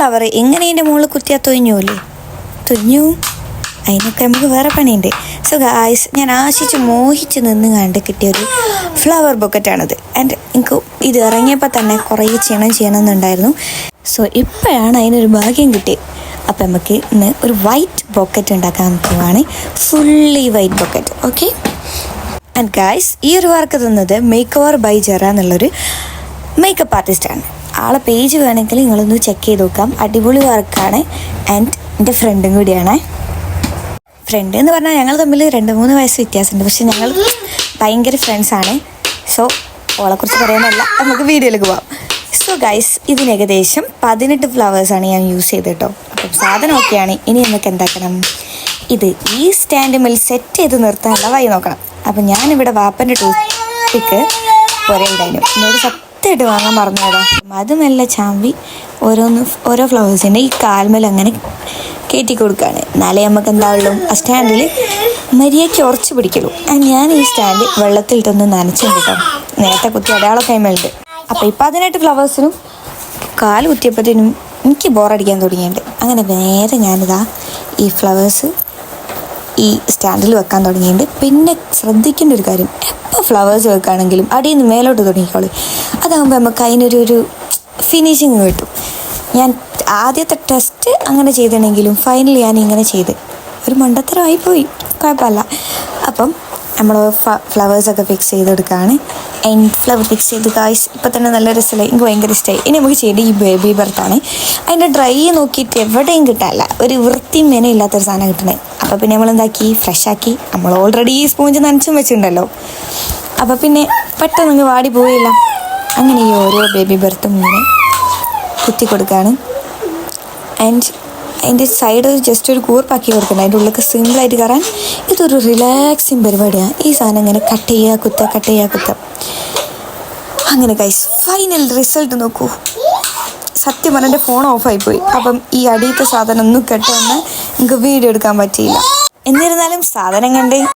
Flower എങ്ങനെ എന്റെ മുകളിൽ കുത്തിയാൽ തുഞ്ഞൂല്ലേ തുഞ്ഞു? അതിനൊക്കെ നമുക്ക് വേറെ പണിയുണ്ട്. സോ ഗായ്സ് ഞാൻ ആശിച്ച് മോഹിച്ച് നിന്ന് കണ്ട് കിട്ടിയൊരു ഫ്ലവർ ബൊക്കറ്റാണിത് ആൻഡ് എനിക്ക് ഇത് ഇറങ്ങിയപ്പോൾ തന്നെ കുറേ ചെയ്യണം ചെയ്യണമെന്നുണ്ടായിരുന്നു. സോ ഇപ്പോഴാണ് അതിനൊരു ഭാഗ്യം കിട്ടിയത് അപ്പം നമുക്ക് ഇന്ന് ഒരു വൈറ്റ് ബൊക്കറ്റ് ഉണ്ടാക്കാൻ പോവാണ്. Fully white bouquet okay and guys ഈ ഒരു വർക്ക് തന്നത് മേക്ക് ഓവർ ബൈ ജെറ എന്നുള്ളൊരു മേക്കപ്പ് ആർട്ടിസ്റ്റാണ് ആളെ പേജ് വേണമെങ്കിൽ നിങ്ങളൊന്ന് ചെക്ക് ചെയ്ത് നോക്കാം. അടിപൊളി വർക്കാണ് ആൻഡ് എന്റെ ഫ്രണ്ടും കൂടിയാണ്. ഫ്രണ്ട് എന്ന് പറഞ്ഞാൽ ഞങ്ങൾ തമ്മിൽ രണ്ട് മൂന്ന് വയസ്സ് വ്യത്യാസമുണ്ട്. പക്ഷെ ഞങ്ങൾ ഭയങ്കര ഫ്രണ്ട്സാണ് സോ ഓളെക്കുറിച്ച് പറയാനല്ല. നമുക്ക് വീഡിയോയിലേക്ക് പോവാം. സോ ഗൈസ് ഇതിന് ഏകദേശം പതിനെട്ട് ഫ്ലവേഴ്സാണ് ഞാൻ യൂസ് ചെയ്തത് കേട്ടോ അപ്പം സാധനം ഓക്കെയാണ് ഇനി നമുക്ക് എന്താക്കണം? ഇത് ഈ സ്റ്റാൻഡ് സെറ്റ് ചെയ്ത് നിർത്താനുള്ള വഴി നോക്കണം. അപ്പം ഞാനിവിടെ വാപ്പന്റെ ടൂപ്പിക്ക് ഒരേ ഉണ്ടായിരുന്നു എന്നോട് സത്യമായിട്ട് വാങ്ങാൻ മറന്നുപോയതാ. അത് മെല്ലെ ചാമ്പി. ഓരോന്ന് ഓരോ ഫ്ലവേഴ്സിന്റെ ഈ കാൽമേൽ അങ്ങനെ കയറ്റി കൊടുക്കുകയാണ്. എന്നാലേ നമുക്ക് എന്താവുള്ളൂ? ആ സ്റ്റാൻഡിൽ മര്യാദയ്ക്ക് ഉറച്ചു പിടിക്കുള്ളൂ. ഞാൻ ഈ സ്റ്റാൻഡ് വെള്ളത്തിലിട്ടൊന്ന് നനച്ചുണ്ട് കേട്ടോ നേരത്തെ കുത്തി അടയാളം കൈമേലുണ്ട് അപ്പോൾ ഇപ്പം അതിനായിട്ട് ഫ്ലവേഴ്സിനും കാൽ കുത്തിയപ്പോഴത്തേനും എനിക്ക് ബോറടിക്കാൻ തുടങ്ങിയിട്ടുണ്ട്. അങ്ങനെ നേരെ ഞാനിതാ ഈ ഫ്ലവേഴ്സ് ഈ സ്റ്റാൻഡിൽ വെക്കാൻ തുടങ്ങിയിട്ടുണ്ട്. പിന്നെ ശ്രദ്ധിക്കേണ്ട ഒരു കാര്യം എപ്പോൾ ഫ്ലവേഴ്സ് വെക്കുകയാണെങ്കിലും അടിയിൽ നിന്ന് മേലോട്ട് തുടങ്ങിക്കോളി. അതാകുമ്പോൾ നമുക്ക് അതിനൊരു ഒരു ഫിനിഷിങ് കിട്ടും. ഞാൻ ആദ്യത്തെ ടെസ്റ്റ് അങ്ങനെ ചെയ്തിട്ടുണ്ടെങ്കിലും ഫൈനലി ഞാൻ ഇങ്ങനെ ചെയ്ത്. ഒരു മണ്ടത്തരമായി പോയി. കുഴപ്പമില്ല. അപ്പം നമ്മൾ ഫ്ലവേഴ്സൊക്കെ ഫിക്സ് ചെയ്തെടുക്കുകയാണ് എൻഡ് ഫ്ലവർ ഫിക്സ് ചെയ്ത് കായ്സ് ഇപ്പം തന്നെ നല്ല രസമല്ലേ എനിക്ക് ഭയങ്കര ഇഷ്ടമായി ഇനി നമുക്ക് ചെയ്ത് ഈ ബേബി ബർത്താണ് അതിന്റെ ഡ്രൈ നോക്കിയിട്ട് എവിടെയും കിട്ടാല്ല ഒരു വൃത്തിയും മെനം ഇല്ലാത്തൊരു സാധനം കിട്ടണേ. അപ്പോൾ പിന്നെ നമ്മൾ എന്താക്കി? ഫ്രഷാക്കി നമ്മൾ ഓൾറെഡി ഈ സ്പോഞ്ച് നനച്ചും വെച്ചിട്ടുണ്ടല്ലോ. അപ്പോൾ പിന്നെ പെട്ടെന്ന് അങ്ങ് വാടി പോയില്ല അങ്ങനെ ഈ ഓരോ ബേബി ബർത്തും ഇങ്ങനെ കുത്തി കൊടുക്കുകയാണ്. ആൻഡ് അതിന്റെ സൈഡ് ജസ്റ്റ് ഒരു കൂർപ്പാക്കി കൊടുക്കണം അതിന്റെ ഉള്ളിലേക്ക് സിമ്പിളായിട്ട് കയറാൻ ഇതൊരു റിലാക്സിങ് പരിപാടിയാണ് ഈ സാധനം ഇങ്ങനെ കട്ട് ചെയ്യുക കുത്തുക കട്ട് ചെയ്യുക കുത്തുക. അങ്ങനെ കൈസ് ഫൈനൽ റിസൾട്ട് നോക്കൂ. സത്യം പറഞ്ഞ എന്റെ ഫോൺ ഓഫായി പോയി അപ്പം ഈ അടിയത്തെ സാധനം ഒന്നും കെട്ടുവന്ന് എനിക്ക് വീഡിയോ എടുക്കാൻ പറ്റിയില്ല. എന്നിരുന്നാലും സാധനം കണ്ട്.